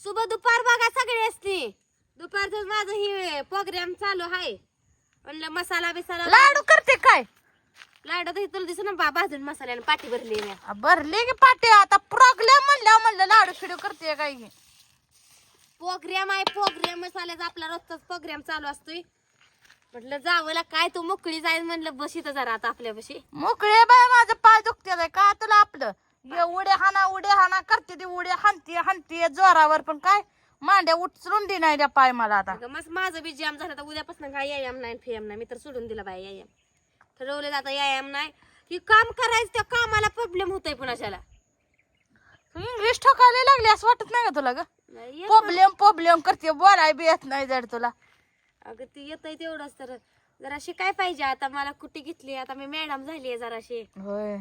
सुबह दुपार बघा सगळे असते दुपारचं माझं हे प्रोग्राम चालू आहे. म्हणलं मसाला बिसाला लाडू करते काय? लाडू तर तुला दिसू ना बा भाजून मसाल्याने पाठी भरली मी आ, भरले की पाटे? आता प्रॉब्लेम म्हणल्यावर म्हणलं लाडू फिडू करते काय की प्रोग्राम आहे प्रोग्राम मसाल्याचा आपला रोजचाच प्रोग्राम चालू असतोय. म्हटलं जावला काय तू मोकळी जाईल म्हणलं बस इथं जरा आता आपल्यापाशी. मोकळे बाय माझं पाय दुखते का तुला आपलं? ये उड्या हाना उड्या हाना करते ती उड्या हानते हानते जोरावर. पण काय? मांड्या उचलून दे नाही द्या पाय मला आता. अगं मस्त माझं बी जाम झालं तर उद्यापासून काय यायाम नाही फेम नाही. मी तर सोडून दिला बाय यायाम. ठरवलं जातं यायाम नाही. की काम करायचं त्या कामाला प्रॉब्लेम होतोय पुणाच्याला तू इंग्लिश ठोकायला लागली असं वाटत नाही का तुला ग? नाही येत प्रॉब्लेम प्रॉब्लेम करते बोलाय बी येत नाही जड तुला. अगं ती येतंय तेवढंच तर. जराशी काय पाहिजे आता? मला कुठे घेतली? आता मी मॅडम झाली जराशी. होय.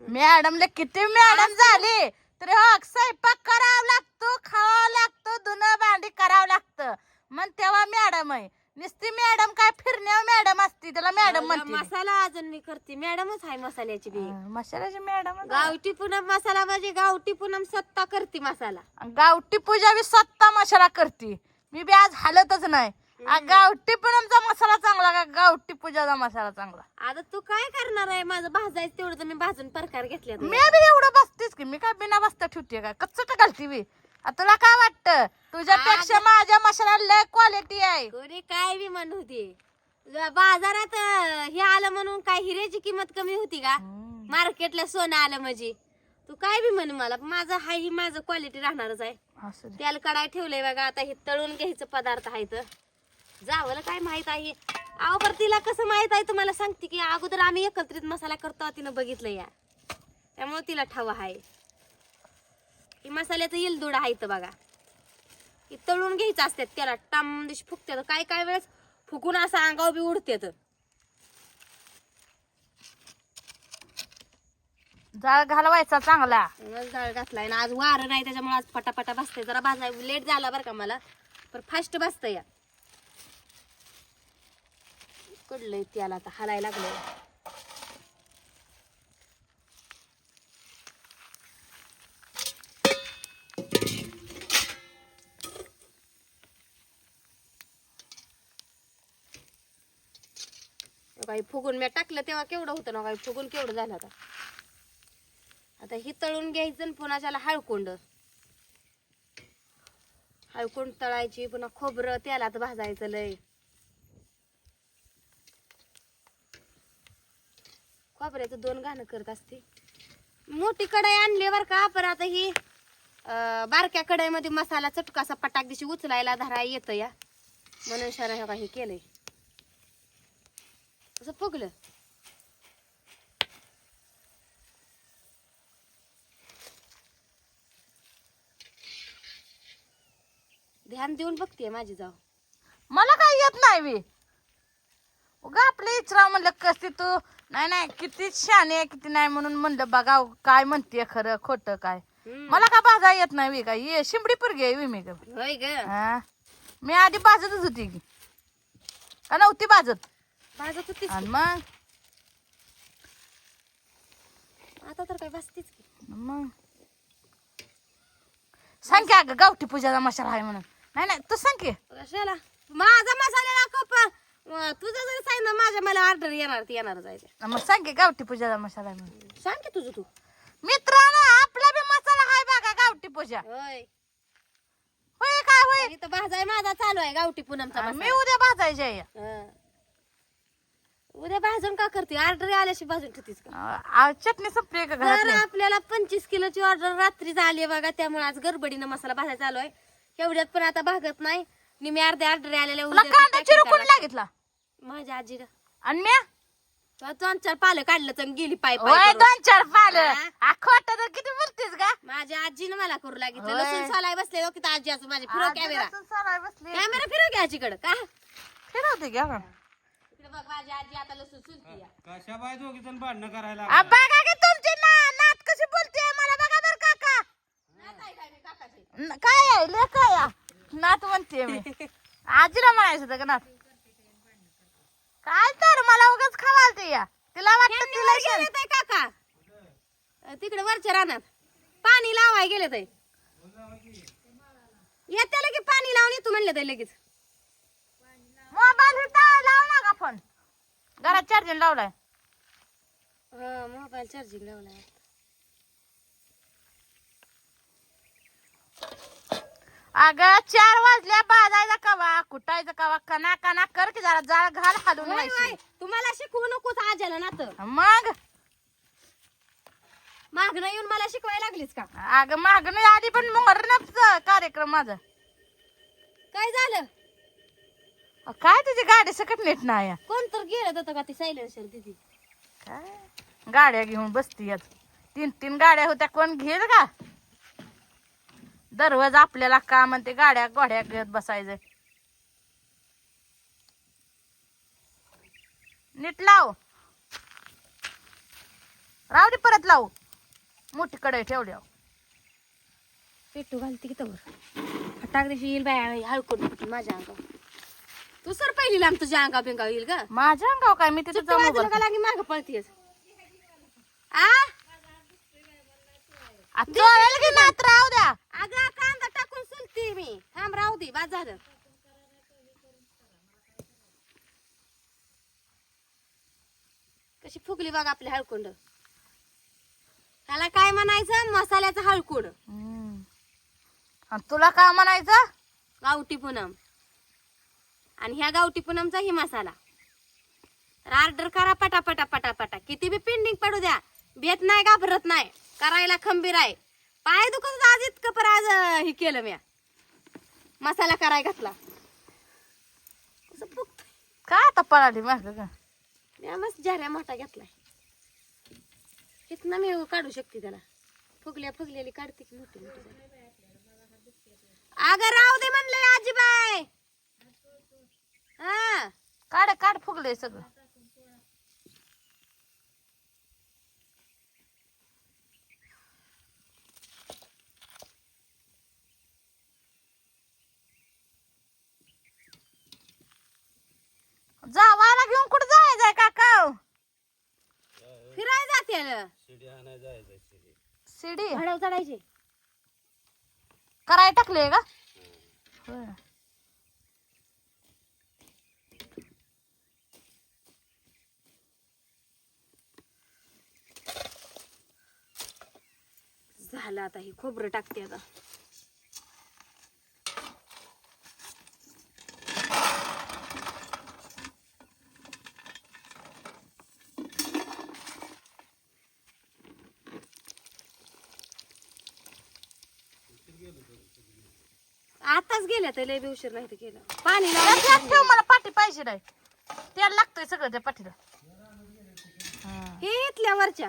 मॅडमला किती मॅडम झाली? तरी हो स्वयंपाक करावं लागतो खावावं लागतो धुणं भांडी करावं लागतं. मग तेव्हा मॅडम आहे. नुसती मॅडम काय फिरण्यावर मॅडम असती त्याला मॅडम म्हणते मसाला अजून मी करते. मॅडमच आहे मसाल्याची बी. मसाल्याची मॅडम गावठी पूनम मसाला म्हणजे गावठी पूनम सत्ता करते मसाला. गावठी पूजा बी स्वतः मसाला करते. मी बी आज हालतच नाही. आ, गावठी पण आमचा मसाला पूजाचा मसाला चांगला. आता तू काय करणार आहे? माझं भाजायचं तेवढं तर मी भाजून प्रकार घेतले मी बी एवढं बसतेच की मी काय बिना बसता ठेवते का कच्चट घालते आ, तुला काय वाटतं? तुझ्यापेक्षा माझ्या मसाला लय क्वालिटी आहे. कोणी काय बी म्हणत होती? ज- बाजारात अं, हे आलं म्हणून काय हिऱ्याची किंमत कमी होती का? मार्केटला सोनं आलं म्हणजे. तू काय बी म्हण मला माझं हाय ही माझं क्वालिटी राहणारच आहे. असू दे. त्याला कडाय ठेवलंय बघा आता हे तळून घ्यायचं पदार्थ आहे तर. जावं काय माहीत आहे? अहो पर तिला कसं माहीत आहे? तुम्हाला सांगते की अगोदर आम्ही एकत्रित मसाला करतो तिनं बघितलं या. त्यामुळे तिला ठाव आहे. ही मसाल्याचं इलदूड आहे इथं बघा. ही तळून घ्यायचं असतात त्याला टाम दिश फुकतात काय काय वेळेस फुकून असं अंगावर बी उडतात जाळ घालवायचा चांगला. मग जाळ घातलाय ना आज वारं नाही त्याच्यामुळे आज पटापटा बसते जरा भाजाय लेट झाला बरं का मला. पण फास्ट बसतं या. कडलंय त्याला आता हलायला लागलंय. काही फुगून मी टाकलं तेव्हा केवढं होतं ना काही फुगून केवढं झालं आता. आता ही तळून घ्यायचं पुन्हा त्याला हळकुंड. हळकुंड तळायची पुन्हा खोबरं तेलात भाजायचं लय. खोबऱ्याचं दोन घाणं करत असते. मोठी कढाई आणली बर का पण आता ही बारक्या कढाईमध्ये मसाला चटकासा पटाक दिशी उचलायला धरा येतं या. म्हणून शरा हे काही केलंय. असं फुगलं. ध्यान देऊन बघते माझी जाऊ मला काय येत नाही मी उगा आपले इचराव म्हणलं कशी तू नाही नाही किती शाने आहे, किती नाही म्हणून म्हणलं बघा काय म्हणते खरं खोट काय. मला का भाजा येत नाही काय? ये शिंबडी पुरगी आहे बी मी का होय ग. हा. मी आधी भाजतच होती की. का नव्हती भाजत तीच आणि मग? आता तर काय बसतीच की. मग? सांग की अगं गावठी पूजाचा मसाला आहे म्हणून. नाही नाही तू सांग की. कशाला? माझा मसाला कप तुझं जर सांगितलं माझ्या मला ऑर्डर येणार ती आहे ते. मग सांग की गावठी पूजाचा मसाला म्हणून. सांग की तुझं तू. मित्रांनो आपला बी मसाला आहे बघा गावठी पूजा. होय. होय काय होय? इथं भाजाय माझा चालू आहे गावठी पूनमचा मी उद्या भाजायचे आहे. हं. उद्या भाजून का करते? ऑर्डर आल्याशी भाजून ठेवतीस का? आ- चटणी संपली का तर आपल्याला पंचवीस किलोची ऑर्डर रात्री झाली आहे बघा त्यामुळे आज गडबडीनं मसाला भाजायचा चालू आहे. एवढ्यात पण आता भागत नाही. निम्या अर्ध्या ऑर्डर आलेल्या तुला कांदा चिरू कोण. लागितला माझ्या आजी आणि म्या दोन चार पालं काढलं तर गेली पाय पाय होय करून. दोन चार पाल हा? खोट तर किती बोलतेस का माझ्या आजीनं मला करू लागितलं होय. लसूण सोलाय बसले हो की आजी असं माझे फिरव कॅमेरा आजीला. कॅमेरा फिरव की आजीकडं का फिरवते घ्या बघ माझी आजी आता लसूण सुलती या. कशा बाय दोघी जण भांडणं करायला आ, बघा की तुमची ना- नात कशी बोलते मला बघा बर काका काय नाही काकाची? न- काय आहे काय आहे? नात म्हणते मी. आजीला म्हणायचं होतं का नात? काय तर मला उगाच खवालते या. तिला वाटतं तिला ते काका. तिकडे वरच्या रानात. पाणी लावाय गेले ते येत्या लगेच पाणी लावून येतो म्हणलं तर लगेच. मोबाईल लाव ना का फोन घरात चार्जिंग लावलाय. हा मोबाईल चार्जिंग लावलाय. अगं चार वाजल्या बाजायचा कवा कुटायचा कवा कना कना कर की जरा जाळ घाल हालून व्हायची होय. तुम्हाला शिकवू नकोच आज्याला ना तर मग? मागणं येऊन मला शिकवायला लागलीच का? अगं मागणं आधी पण मोहरनच कार्यक्रम माझा. काय झालं? अ, काय तुझी गाडी सकट नीट नाही? कोण तर गेलं होतं का ती सायलेन्सर दिदी काय? गाड्या घेऊन बसती तीन तीन गाड्या होत्या कोण घेईल का? दररोज आपल्याला का म्हणते गाड्या गोड्या घेत बसायचं? नीट लाव. राहू दे परत लावू. मोठी कडे ठेवल्या पेटू घालते की तवर. फटाक दिवशी येईल बाय हळकून फुटून माझ्या अंगावर. तू सर पहिली लांब तुझ्या अंगा बिंगाव येईल ग. माझ्या अंगाव काय? मी तिथे उभं का लागे माग पळतीयस. आ? आ, चोळेल की नात द्या अगं कांदा टाकून सुलती मी थांब राहू दे बाद झालं. कशी फुगली बघ आपली हळकुंड. ह्याला काय म्हणायचं? मसाल्याचं हळकुंड. तुला काय म्हणायचं? गावठी पूनम. आणि ह्या गावठी पूनमचा ही मसाला ऑर्डर करा पटा पटा पटा पटा किती बी पेंडिंग पडू द्या. बेत नाही घाबरत नाही. करायला खंबीर आहे. पाय दुखत आज इतकं पर आज हे केलं म्या. मसाला कराय घातला. काय आता पळाली माग का म्या मस्त जाऱ्या मोठा घेतलाय. इथनं मी काढू शकते त्याला. फुगल्या फुगलेली काढते की मोठी मोठी. अगं राहू दे म्हणलंय आजीबाई. हा. काढ काढ फुगले सगळं जावायला घेऊन कुठं जायचंय काका फिरायला जाते शिडी आणायला जायचं शिडी. शिडी? भाडव चढायचे. कराय टाकले का? होय. झालं आता ही खोबरं टाकते आता. आताच गेल्या तर लय बी उशीर नाही तर केलं. पाणी लावून ठेव मला पाठी पाहिजे नाही तेल लागतंय सगळं त्या पाठीला. हे इथल्या वरच्या.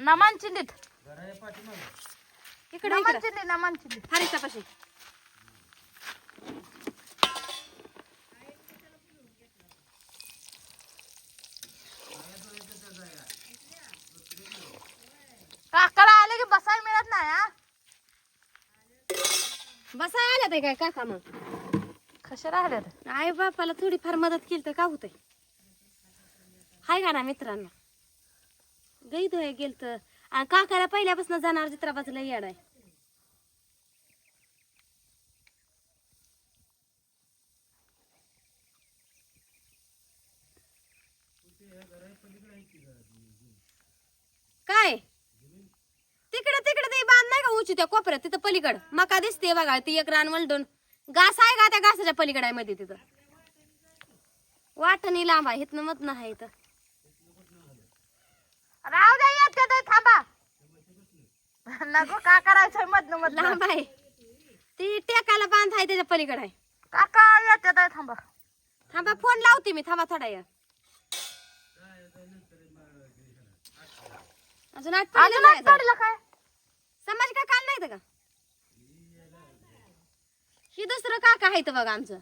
नमान चिंडीत इकडे इकडे. नमान चिंडी नमान चिंडी हरीचा पाशी काकाला आले की बसायला मिळत नाही हा बसा आल्या ते काय काका मग? कशा राहिल्या आई बापाला थोडीफार मदत केली तर का होतंय? हाय का ना मित्रांना? गैद गेल तर आणि काकाला पहिल्यापासून जाणार चित्रापासून येड आहे काय तिकडे तिकडे ते का उंची त्या कोपऱ्यात तिथं पलीकड. मका दिसते बघा ती एक रान वलडून. घास आहे का त्या घासाच्या पलीकडे आहे मध्ये तिथं? वाटणी लांब आहे इथनं मत नाही इथं. राहू द्या येते ते थांबा. नको का करायचंय मधनं मधनं? लांब आहे. ती टेकाला बांध आहे त्याच्या पलीकडे आहे. काका येते ते? थांबा. थांबा फोन लावते मी थांबा थोडा वेळ अजून आठ का? पडलं काय? समाज का? ही दुसरं काका आहेत बघा आमचं.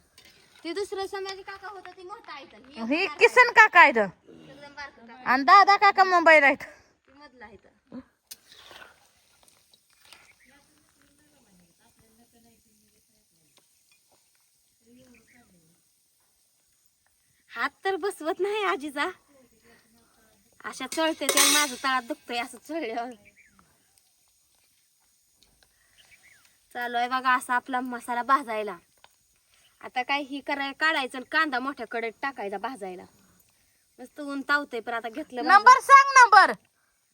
ती दुसरं समाज काका होतं ती मोठा आहे. ही ही किसन काका आहेत. एकदम बारकं काका आणि दादा काका मुंबईला आहेत. ती मधला आहे इथं. हात तर बसवत नाही आजीचा. अशा चळते ते माझं तळात दुखतंय असं चळल्यावर. चालू आहे बघा असा आपला मसाला भाजायला. आता काय ही कराय काढायचं आणि कांदा मोठ्या कडेत टाकायचा भाजायला. मस्त ऊन तावतंय पण आता घेतलं. नंबर सांग नंबर.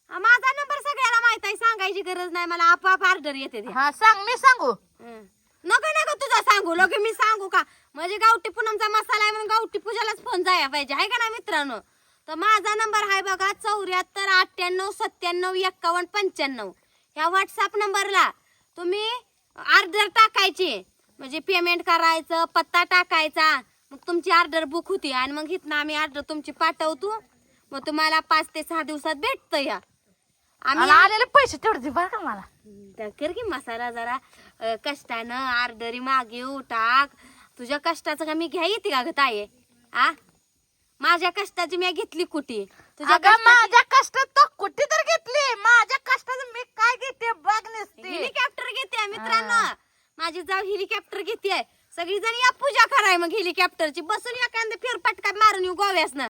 हा, माझा नंबर सगळ्याला माहीत आहे सांगायची गरज नाही मला आपोआप ऑर्डर येते ते. हा सांग मी सांगू. हं. नको नको तुझा सांगू लोक मी सांगू का? म्हणजे गावठी पूनमचा मसाला आहे म्हणून गावठी पूजालाच फोन जाया पाहिजे आहे का ना मित्रांनो? तर माझा नंबर आहे बघा चौऱ्याहत्तर अठ्ठ्याण्णव सत्त्याण्णव एक्कावन्न पंच्याण्णव. ह्या व्हॉट्सअप नंबरला तुम्ही ऑर्डर टाकायची. म्हणजे पेमेंट करायचं पत्ता टाकायचा. मग तुमची ऑर्डर बुक होती आणि मग इथनं आम्ही ऑर्डर तुमची पाठवतो. मग तुम्हाला पाच ते सहा दिवसात भेटतं या. आम्ही आलेले पैसे तेवढे बरं का मला. तर कर की मसाला जरा अं, कष्टानं आर्डरी मागे टाक तुझ्या कष्टाचं का मी घ्या येते का ग ताये आ? माझ्या कष्टाची मी घेतली कुठी? अगं माझ्या कष्टात तो कुठे तर घेतली. माझ्या कष्टात मी काय घेते बघ नसते. हेलिकॉप्टर घेते मित्रांनो. माझी जाव हेलिकॉप्टर घेते सगळी जण या पूजा कराय मग हेलिकॉप्टरची. बसून एखादं फेरपटका मारून येऊ गोव्यास ना